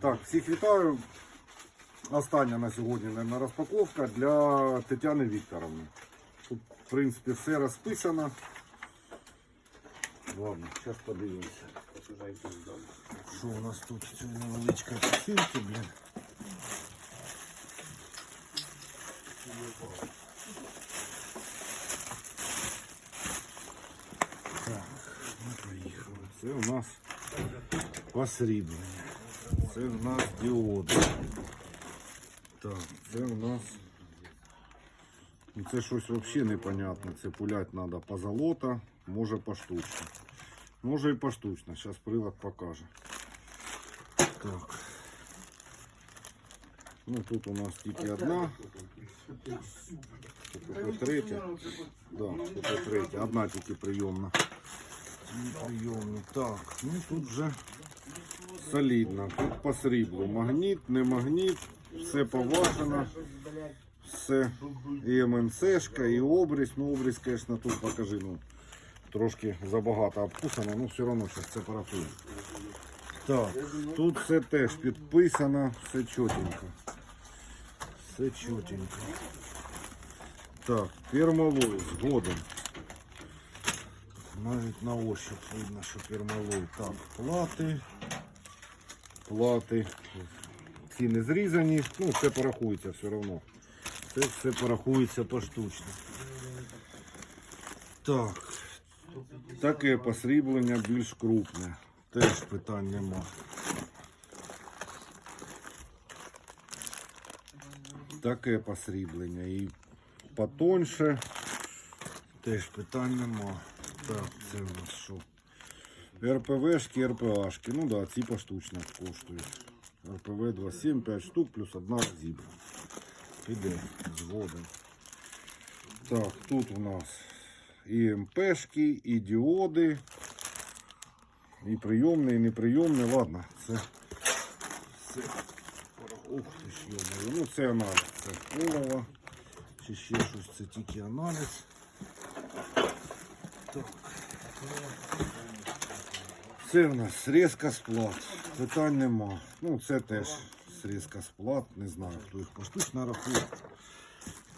Так, всіх вітаю. Остання на сьогодні наверное, розпаковка для Тетяни Вікторовни. Тут, в принципі, все розписано. Ладно, зараз подивимося. Що у нас тут Це невеличка посилка, блін. Так, ми поїхали. Це у нас посріблення. Це у нас діоди. Так, це у нас. Ну, Це щось взагалі непонятне. Це пулять треба позолота, може поштучно. Може і поштучно. Зараз прилад покаже. Так. Ну тут у нас тільки одна. Тут третя. Да, тут третя. Одна тільки прийомна. Дві Прийомні. Так, ну тут вже солідно. Тут по сріблу. Магніт, не магніт, все поважено. Все. І МНЦшка, і обрізь. Ну, обрізь, звісно, тут покажи. Ну, трошки забагато обкусано, ну все одно зараз це порахуємо. Так, тут все теж підписано, все чотенько. Все чотенько. Так, пермалой згодом. Навіть на ощупь видно, що пермалой. Так, плати. Плати. Ці не зрізані. Ну, все порахується все одно. Це все порахується поштучно. Так. Таке посріблення більш крупне. Теж питань нема. Таке посріблення. І потоньше. Теж питань нема. Так, це у нас що? РПВшки, РПАшки. Ну да, ці поштучно коштують. РПВ 2,7, 5 штук, плюс одна зібра. Піде згодом. Так, тут у нас і МПшки, і діоди, і прийомні, і неприйомні. Ладно, це, це ух ти ж йомаю. Ну це аналіз, це олово. Чи ще щось, це тільки аналіз. Так. Це у нас срізка сплат. Питань нема. Ну це теж срізка сплат. Не знаю, хто їх поштучно рахує.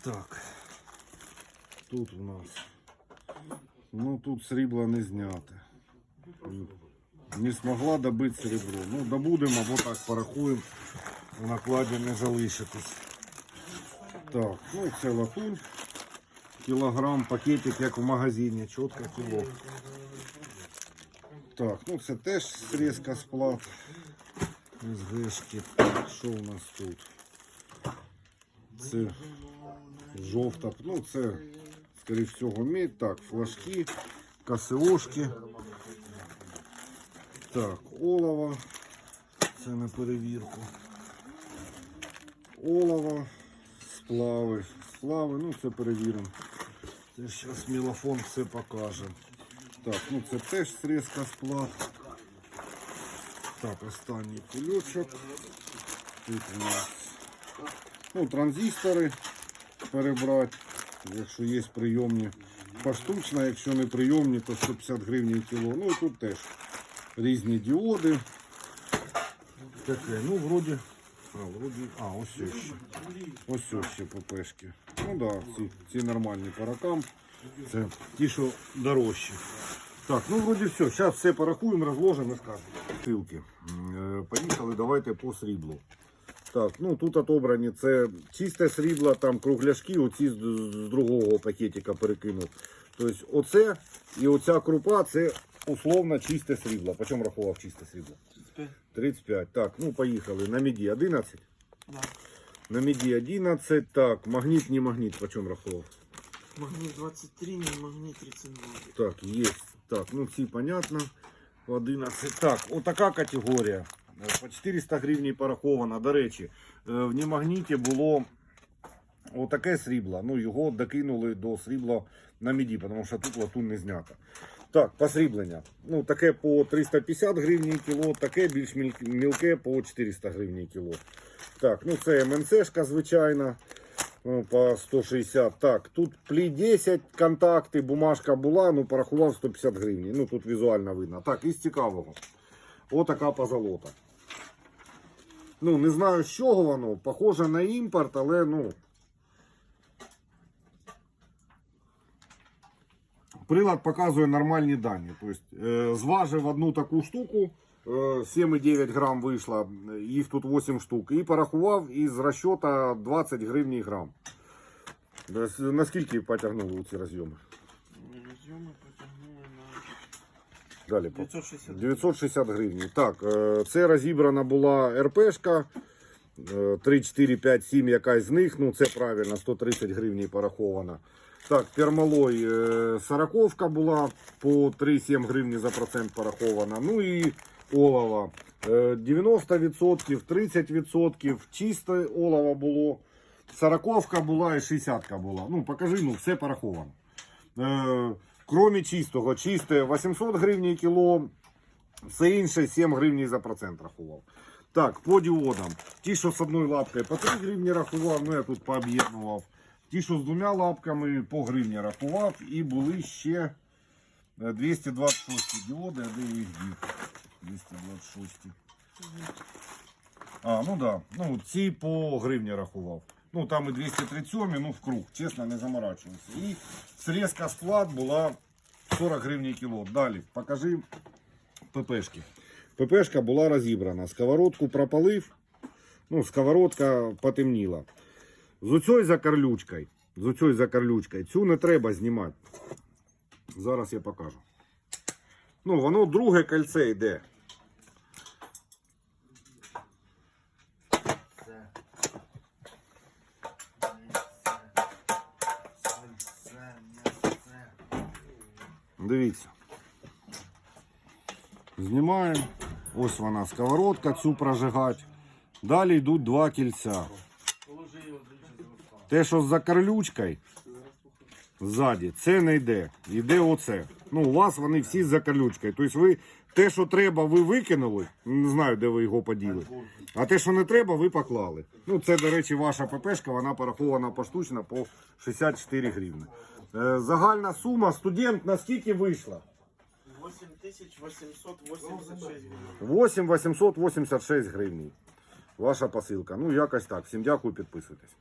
Так. Тут у нас. Ну тут срібло не зняте. Не змогла добити серебро. Ну добудемо або так порахуємо. В накладі не залишитись. Так, ну це латунь. Кілограм, пакетик, як в магазині, чітко кіло. Так, ну це теж срізка сплат. СГшки. Що у нас тут? Це жовта. Ну це, скоріш всього, медь. Так, флажки, КСОшки. Так, олово. Це на перевірку. Олово, сплави. Сплави, ну це перевіримо. Зараз мілофон все покаже. Так, ну це теж срізка сплат. Так, останній кульочок. Тут у нас ну, транзистори перебрати, якщо є прийомні. Поштучно, якщо не прийомні, то 150 гривень кіло. Ну і тут теж різні діоди. Таке, ну вроді. А, вроді, а, ось ще. Ось ще ППшки. Ну так, да, ці, ці нормальні паракам. Це ті, що дорожчі. Так, ну вроді все. Зараз все порахуємо, розложимо і скажемо. Силки. Е, Поїхали, давайте по сріблу. Так, ну тут отобрані це чисте срібло, там кругляшки, оці з, з другого пакетика перекинув. Тобто оце і оця крупа це условно чисте срібло. По чому рахував чисте срібло? 35. Так, ну поїхали. На міді 11. Да. На міді 11. Так, магніт, не магніт, по чому рахував? Магнит 23, не магнит 32. Так, є. Так, ну ці понятно. 11. Так, отака категорія. Е, По 400 гривень порахована. До речі, е, в Німагніті було отаке срібло. Ну, його докинули до срібла на міді, тому що тут латунь не знята. Так, посріблення. Ну, таке по 350 гривень кіло, таке більш мілке по 400 гривень кіло. Так, ну це МНЦшка, звичайно. Ну, по 160. Так, тут плі 10 контакти, бумажка була, ну порахував 150 гривень. Ну тут візуально видно. Так, із цікавого. Отака позолота. Ну, не знаю, з чого воно. Похоже на імпорт, але ну. Прилад показує нормальні дані. Тобто, зважив одну таку штуку, 7,9 грам вийшло, їх тут 8 штук. І порахував із розчота 20 гривень грам. Наскільки потягнули ці розйоми? Разъемы потянули на Далі. 960. 960 гривень. Так, е, це розібрана була РПшка. 3, 4, 5, 7 якась з них. Ну, це правильно, 130 гривень порахована. Так, термалой е, сороковка була по 3,7 гривні за процент порахована. Ну і олова. Е, 90%, 30% чисте олово було. Сороковка була і 60 була. Ну, покажи, ну, все пораховано. Е, Кроме чистого, чисте 800 гривень кіло, все інше 7 гривень за процент рахував. Так, по діодам. Ті, що з одною лапкою по 3 гривні рахував, ну я тут пооб'єднував. Ті, що з двома лапками по гривні рахував. І були ще е, 226 діоди, де їх дів? 226. А, ну да. Ну, ці по гривні рахував. Ну, там і 237, ну в круг, чесно, не заморачувався. І срезка сплат була 40 гривень кіло. Далі, покажи ППшки. ППшка була розібрана. Сковородку пропалив, ну, сковородка потемніла. З оцею закарлючкою, з оцею закарлючкою, цю не треба знімати. Зараз я покажу. Ну, воно друге кольце йде. Дивіться. Знімаємо. Ось вона сковородка, цю прожигать. Далі йдуть два кільця. Те, що з закарлючкою ззаді, це не йде. Йде оце. Ну, у вас вони всі з закарлючкою. Тобто ви те, що треба, ви викинули. Не знаю, де ви його поділи. А те, що не треба, ви поклали. Ну, це, до речі, ваша ППшка, вона порахована поштучно по 64 гривні. Е, загальна сума студент наскільки вийшла? 8886 гривен. 8 886 гривень. Ваша посилка. Ну, якось так. Всім дякую, підписуйтесь.